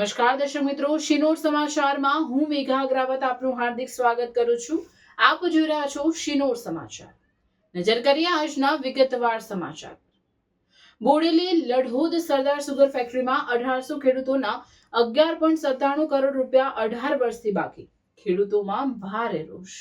નમસ્કાર, દર્શક મિત્રો. શિનોર સમાચારમાં હું મેઘા અગ્રાવત આપનું હાર્દિક સ્વાગત કરું છું. આપ જોઈ રહ્યા છો શિનોર સમાચાર. નજર કરીએ આજના વિગતવાર સમાચાર. બોડેલી લઢોદ સરદાર સુગર ફેક્ટરીમાં અઢારસો ખેડૂતોના અગિયાર પોઈન્ટ સત્તાણું કરોડ રૂપિયા અઢાર વર્ષથી બાકી. ખેડૂતોમાં ભારે રોષ.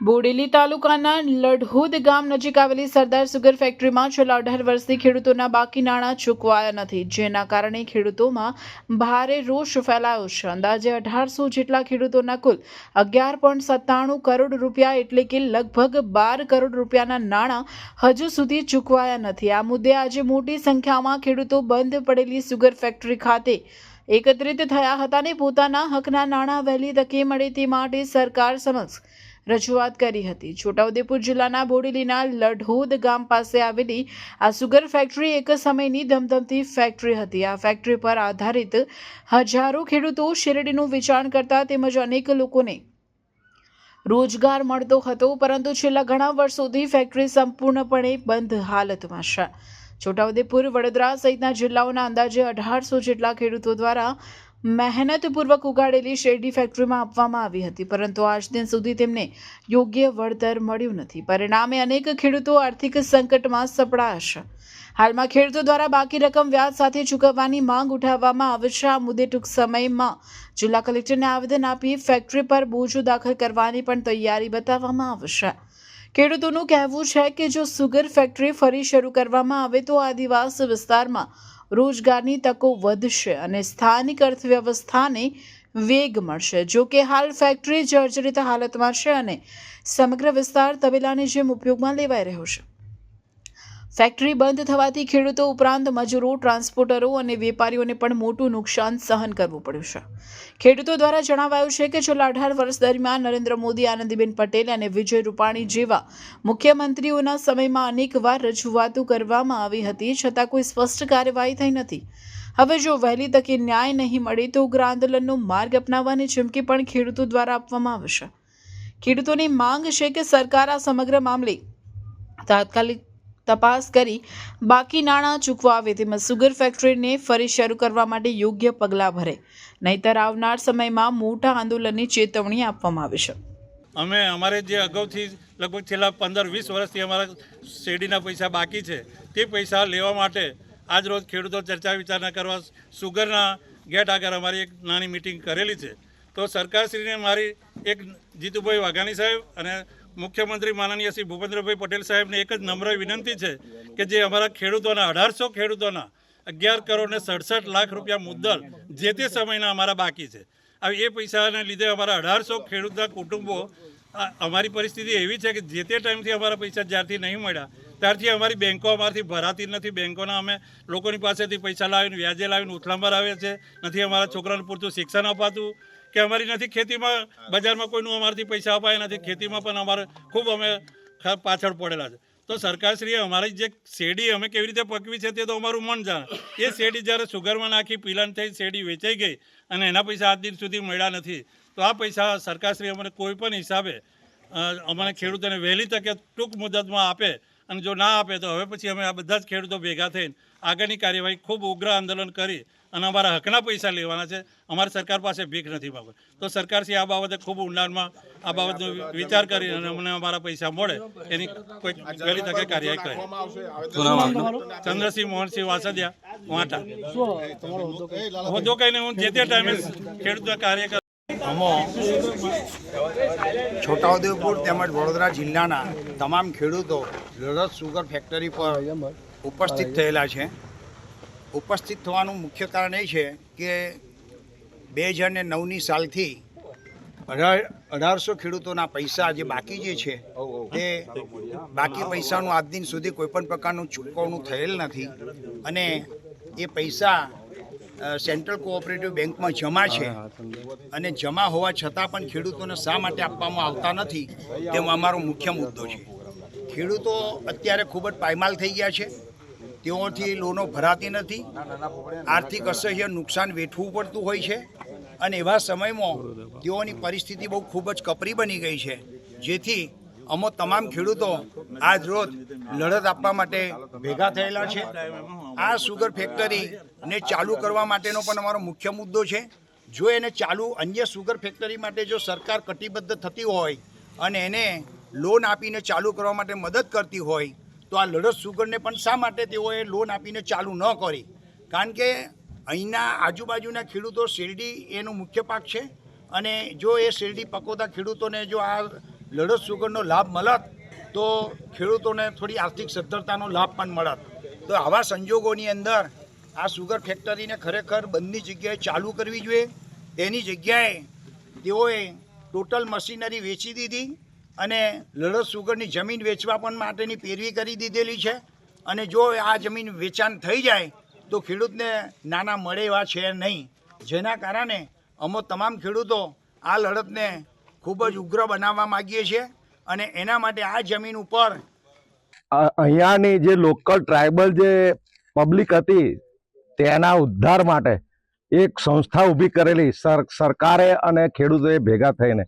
બોડેલી તાલુકાના લડહુદ ગામ નજીક આવેલી સરદાર સુગર ફેક્ટરીમાં છેલ્લા અઢાર વર્ષથી ખેડૂતોના બાકી નાણાં ચૂકવાયા નથી, જેના કારણે ખેડૂતોમાં ભારે રોષ ફેલાયો છે. અંદાજે અઢારસો જેટલા ખેડૂતોના કુલ અગિયાર પોઈન્ટ સત્તાણું કરોડ રૂપિયા એટલે કે લગભગ બાર કરોડ રૂપિયાના નાણાં હજુ સુધી ચૂકવાયા નથી. આ મુદ્દે આજે મોટી સંખ્યામાં ખેડૂતો બંધ પડેલી સુગર ફેક્ટરી ખાતે એકત્રિત થયા હતા અને પોતાના હકના નાણાં વહેલી તકે મળે તે માટે સરકાર સમક્ષ રજૂઆત કરી હતી. છોટાઉદેપુર જિલ્લાના બોડેલીના લઢોદ ગામ પાસે આવેલી આ સુગર ફેક્ટરી એક સમયની ધમધમતી ફેક્ટરી હતી. આ ફેક્ટરી પર આધારિત હજારો ખેડૂતો શેરડીનું વેચાણ કરતા તેમજ અનેક લોકોને રોજગાર મળતો હતો. પરંતુ છેલ્લા ઘણા વર્ષોથી ફેક્ટરી સંપૂર્ણપણે બંધ હાલતમાં છે. છોટાઉદેપુર વડોદરા સહિતના જિલ્લાઓના અંદાજે અઢારસો જેટલા ખેડૂતો દ્વારા મહેનતપૂર્વક ઉગાડેલી શેરડી ફેક્ટરીમાં આપવામાં આવી હતી, પરંતુ આજ દિન સુધી તેમને યોગ્ય વળતર મળ્યું નથી. પરિણામે અનેક ખેડૂતો આર્થિક સંકટમાં સપડાશે. હાલમાં ખેડૂતો દ્વારા બાકી રકમ વ્યાજ સાથે ચૂકવવાની માંગ ઉઠાવવામાં આવે છે. આ મુદ્દે ટૂંક સમયમાં જિલ્લા કલેક્ટરને આવેદન આપી ફેક્ટરી પર બોજો દાખલ કરવાની પણ તૈયારી બતાવવામાં આવશે ખેડૂતોનું કહેવું છે કે જો સુગર ફેક્ટરી ફરી શરૂ કરવામાં આવે તો આદિવાસી વિસ્તારમાં રોજગારની તકો વધશે અને સ્થાનિક અર્થવ્યવસ્થાને વેગ મળશે. જો કે હાલ ફેક્ટરી જર્જરિત હાલતમાં છે અને સમગ્ર વિસ્તાર તબેલાની જેમ ઉપયોગમાં લેવાઈ રહ્યો છે. ફેક્ટરી બંધ થવાથી ખેડૂતો ઉપરાંત મજૂરો, ટ્રાન્સપોર્ટરો અને વેપારીઓને પણ મોટું નુકસાન સહન કરવું પડ્યું છે. ખેડૂતો દ્વારા જણાવાયું છે કે છેલ્લા અઢાર વર્ષ દરમિયાન નરેન્દ્ર મોદી, આનંદીબેન પટેલ અને વિજય રૂપાણી જેવા મુખ્યમંત્રીઓના સમયમાં અનેકવાર રજૂઆતો કરવામાં આવી હતી, છતાં કોઈ સ્પષ્ટ કાર્યવાહી થઈ નથી. હવે જો વહેલી તકે ન્યાય નહીં મળે તો ઉગ્ર આંદોલનનો માર્ગ અપનાવવાની ચીમકી પણ ખેડૂતો દ્વારા આપવામાં આવશે ખેડૂતોની માંગ છે કે સરકાર આ સમગ્ર મામલે તાત્કાલિક તપાસ કરી બાકી નાણાં ચૂકવા આવે તેમજ સુગર ફેક્ટરીને ફરી શરૂ કરવા માટે યોગ્ય પગલાં ભરે. નહીતર આવનાર સમયમાં મોટા આંદોલનની ચેતવણી આપવામાં આવી છે. અમે અમારે જે અગાઉથી લગભગ છેલ્લા પંદર વીસ વર્ષથી અમારા શેરડીના પૈસા બાકી છે. તે પૈસા લેવા માટે આજ રોજ ખેડૂતો ચર્ચા વિચારણા કરવા સુગરના ગેટ આગળ અમારી એક નાની મિટિંગ કરેલી છે. તો સરકારશ્રીને મારી એક જીતુભાઈ વાઘાણી સાહેબ અને મુખ્યમંત્રી માનનીય શ્રી ભૂપેન્દ્રભાઈ પટેલ સાહેબને એક જ નમ્ર વિનંતી છે કે જે અમારા ખેડૂતોના, અઢારસો ખેડૂતોના અગિયાર કરોડ ને સડસઠ લાખ રૂપિયા મુદ્દલ જે તે સમયના અમારા બાકી છે. હવે એ પૈસાને લીધે અમારા અઢારસો ખેડૂતના કુટુંબો અમારી પરિસ્થિતિ એવી છે કે જે તે ટાઈમથી અમારા પૈસા જ્યારથી નહીં મળ્યા ત્યારથી અમારી બેંકો અમારાથી ભરાતી નથી. બેંકોના અમે લોકોની પાસેથી પૈસા લાવીને, વ્યાજે લાવીને ઉથલાંબર આવે છે નથી અમારા છોકરાને પૂરતું શિક્ષણ અપાતું કે અમારી નથી. ખેતીમાં, બજારમાં કોઈનું અમારાથી પૈસા અપાય નથી. ખેતીમાં પણ અમારે ખૂબ અમે પાછળ પડેલા છે. તો સરકારશ્રીએ અમારી જે શેરડી અમે કેવી રીતે પકવી છે તે તો અમારું મન જાણે. એ શેરડી જ્યારે સુગરમાં નાખી પીલન થઈ, શેરડી વેચાઈ ગઈ અને એના પૈસા આજ દિન સુધી મળ્યા નથી, તો આ પૈસા સરકારશ્રી અમને કોઈ પણ હિસાબે અમને ખેડૂતોને વહેલી તકે ટૂંક મુદતમાં આપે અને જો ના આપે તો હવે પછી અમે આ બધા જ ખેડૂતો ભેગા થઈને આગળની કાર્યવાહી ખૂબ ઉગ્ર આંદોલન કરી અને અમારા હકના પૈસા લેવાના છે. અમારી સરકાર પાસે ભીખ નથી બાબત. તો સરકારશ્રી આ બાબતે ખૂબ ઊંડાણમાં આ બાબતનો વિચાર કરી અને અમને અમારા પૈસા મળે એની કોઈ વહેલી તકે કાર્યવાહી કરે. ચંદ્રસિંહ મોહનસિંહ વાસદિયા વાંટા. હોદ્દો કહીને હું જે તે ટાઈમે ખેડૂત કાર્ય આમાં છોટાઉદેપુર તેમજ વડોદરા જિલ્લાના તમામ ખેડૂતો લડત સુગર ફેક્ટરી પર ઉપસ્થિત થયેલા છે. ઉપસ્થિત થવાનું મુખ્ય કારણ એ છે કે બે હજાર ને નવની સાલથી અઢાર, અઢારસો ખેડૂતોના પૈસા જે બાકી જે છે તે બાકી પૈસાનું આજ દિન સુધી કોઈપણ પ્રકારનું ચૂકવણું થયેલ નથી અને એ પૈસા સેન્ટ્રલ કોઓપરેટિવ બેંકમાં જમા છે. અને જમા હોવા છતાં પણ ખેડૂતોને શા માટે આપવામાં આવતા નથી તેમ અમારો મુખ્ય મુદ્દો છે. ખેડૂતો અત્યારે ખૂબ જ પાયમાલ થઈ ગયા છે. તેઓથી લોનો ભરાતી નથી. આર્થિક અસહ્ય નુકસાન વેઠવું પડતું હોય છે. અને એવા સમયમાં તેઓની પરિસ્થિતિ બહુ ખૂબ જ કપરી બની ગઈ છે. જેથી અમો તમામ ખેડૂતો આજ રોજ લડત આપવા માટે ભેગા થયેલા છે. આ સુગર ફેક્ટરી ને ચાલુ કરવા માટેનો પણ અમારો મુખ્ય મુદ્દો છે. જો એને ચાલુ અન્ય સુગર ફેક્ટરી માટે જો સરકાર કટિબદ્ધ થતી હોય અને એને લોન આપીને ચાલુ કરવા માટે મદદ કરતી હોય, તો આ લડત સુગરને પણ શા માટે તેઓએ લોન આપીને ચાલુ ન કરી? કારણ કે અહીંના આજુબાજુના ખેડૂતો શેરડી એનો મુખ્ય પાક છે અને જો એ શેરડી પકવતા ખેડૂતોને જો આ લડત સુગરનો લાભ મળત, તો ખેડૂતોને થોડી આર્થિક સદ્ધરતાનો લાભ પણ મળત. તો આવા સંજોગોની અંદર આ સુગર ફેક્ટરીને ખરેખર બંધની જગ્યાએ ચાલુ કરવી જોઈએ. તેની જગ્યાએ તેઓએ ટોટલ મશીનરી વેચી દીધી અને લડત સુગરની જમીન વેચવા પણ માટેની પેરવી કરી દીધેલી છે. અને જો આ જમીન વેચાણ થઈ જાય તો ખેડૂતને નાના મળે એવા છે નહીં. જેના કારણે અમો તમામ ખેડૂતો આ લડતને ખૂબ જ ઉગ્ર બનાવવા માગીએ છીએ અને એના માટે આ જમીન ઉપર અહીંયાની જે લોકલ ટ્રાઇબલ જે પબ્લિક હતી તેના ઉદ્ધાર માટે એક સંસ્થા ઊભી કરેલી સર, સરકારે અને ખેડૂતોએ ભેગા થઈને.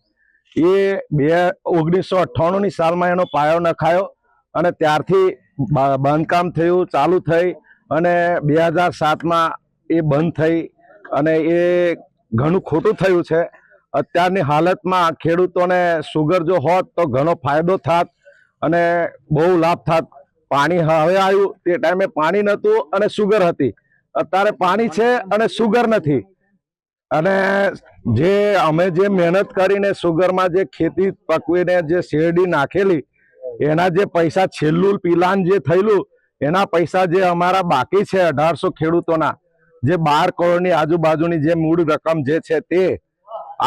એ બે, ઓગણીસો અઠ્ઠાણુંની સાલમાં એનો પાયો નખાયો અને ત્યારથી બાંધકામ થયું, ચાલુ થઈ અને બે હજાર સાતમાં એ બંધ થઈ અને એ ઘણું ખોટું થયું છે. અત્યારની હાલતમાં ખેડૂતોને સુગર જો હોત તો ઘણો ફાયદો થાત અને બહુ લાભ થાત. પાણી હવે આવ્યું, તે ટાઈમે પાણી નહોતું અને સુગર હતી. અત્યારે પાણી છે અને સુગર નથી. અને જે અમે જે મહેનત કરીને સુગરમાં જે ખેતી પકવીને જે શેરડી નાખેલી, એના જે પૈસા છેલ્લું પીલાન જે થયેલું, એના પૈસા જે અમારા બાકી છે અઢારસો ખેડૂતોના, જે બાર કરોડની આજુબાજુની જે મૂળ રકમ જે છે તે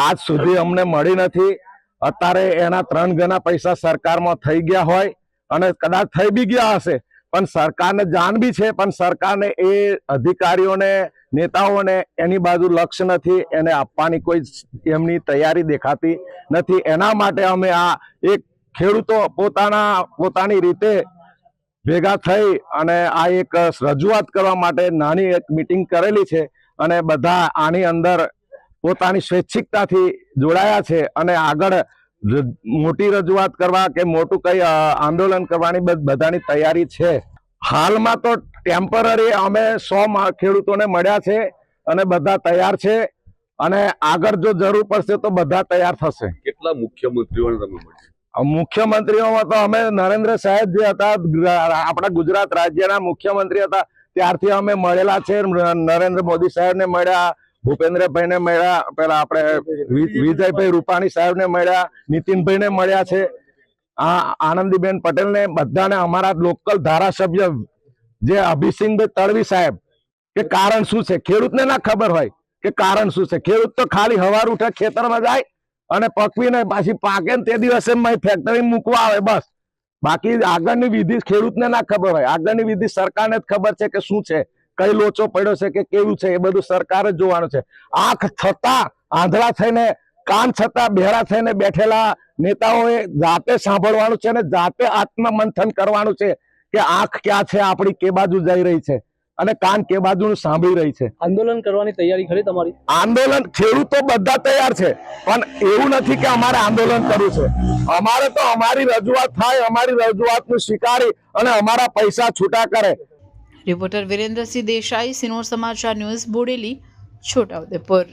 આજ સુધી અમને મળી નથી. અત્યારે એના ત્રણ ગણા પૈસા સરકારમાં થઈ ગયા હોય અને કદાચ થઈ બી ગયા હશે પણ સરકારને જાણ બી છે, પણ સરકારને એ અધિકારીઓને, નેતાઓને એની બાજુ લક્ષ્ય નથી, એને આપવાની કોઈ એમની તૈયારી દેખાતી નથી. એના માટે અમે આ એક ખેડૂતો પોતાના, પોતાની રીતે ભેગા થઈ અને આ એક રજૂઆત કરવા માટે નાની એક મિટિંગ કરેલી છે અને બધા આની અંદર પોતાની સ્વૈચ્છિકતાથી જોડાયા છે અને આગળ મોટી રજૂઆત કરવા કે મોટું કઈ આંદોલન કરવાની બધ- બધાની તૈયારી છે. હાલમાં તો ટેમ્પરરી અમે સો ખેડૂતોને મળ્યા છે અને બધા તૈયાર છે અને આગળ જો જરૂર પડશે તો બધા તૈયાર થશે. કેટલા મુખ્યમંત્રીઓને તમે મળ્યા? મુખ્યમંત્રીઓમાં તો અમે નરેન્દ્ર સાહેબ જે હતા આપણા ગુજરાત રાજ્યના મુખ્યમંત્રી હતા ત્યારથી અમે મળેલા છે. નરેન્દ્ર મોદી સાહેબને મળ્યા ભૂપેન્દ્રભાઈને મળ્યા પેલા આપણે વિજયભાઈ રૂપાણી સાહેબને મળ્યા, નીતિનભાઈને મળ્યા છે. આ આનંદીબેન પટેલને બધાને અમારા લોકલ ધારાસભ્ય જે અભિસિંહભાઈ તળવી સાહેબ, કે કારણ શું છે? ખેડૂતને ના ખબર હોય કે કારણ શું છે? ખેડૂત તો ખાલી હવાર ઉઠે ખેતરમાં જાય અને પકવીને પાછી પાકે ને તે દિવસે ફેક્ટરી મૂકવા આવે બસ. બાકી આગળની વિધિ ખેડૂતને ના ખબર હોય. આગળની વિધિ સરકારને જ ખબર છે કે શું છે? કઈ લોચો પડ્યો છે કે કેવું છે એ બધું સરકાર જ જોવાનું છે. આંખ છતાં આંધળા થઈને કાન છતાં બેહરા થઈને બેઠેલા નેતાઓએ જાતે સાંભળવાનું છે અને જાતે આત્મમંથન કરવાનું છે કે આંખ ક્યાં છે આપણી કે બાજુ જઈ રહી છે અને કાન કે બાજુ સાંભળી રહી છે. આંદોલન કરવાની તૈયારી ખરી તમારી? આંદોલન ખેડૂતો બધા તૈયાર છે પણ એવું નથી કે અમારે આંદોલન કરવું છે. અમારે તો અમારી રજૂઆત થાય અમારી રજૂઆતનું સ્વીકારી અને અમારા પૈસા છૂટા કરે. રિપોર્ટર વિરેન્દ્રસિંહ દેસાઈ સિનોર સમાચાર ન્યૂઝ બોડેલી છોટાઉદેપુર.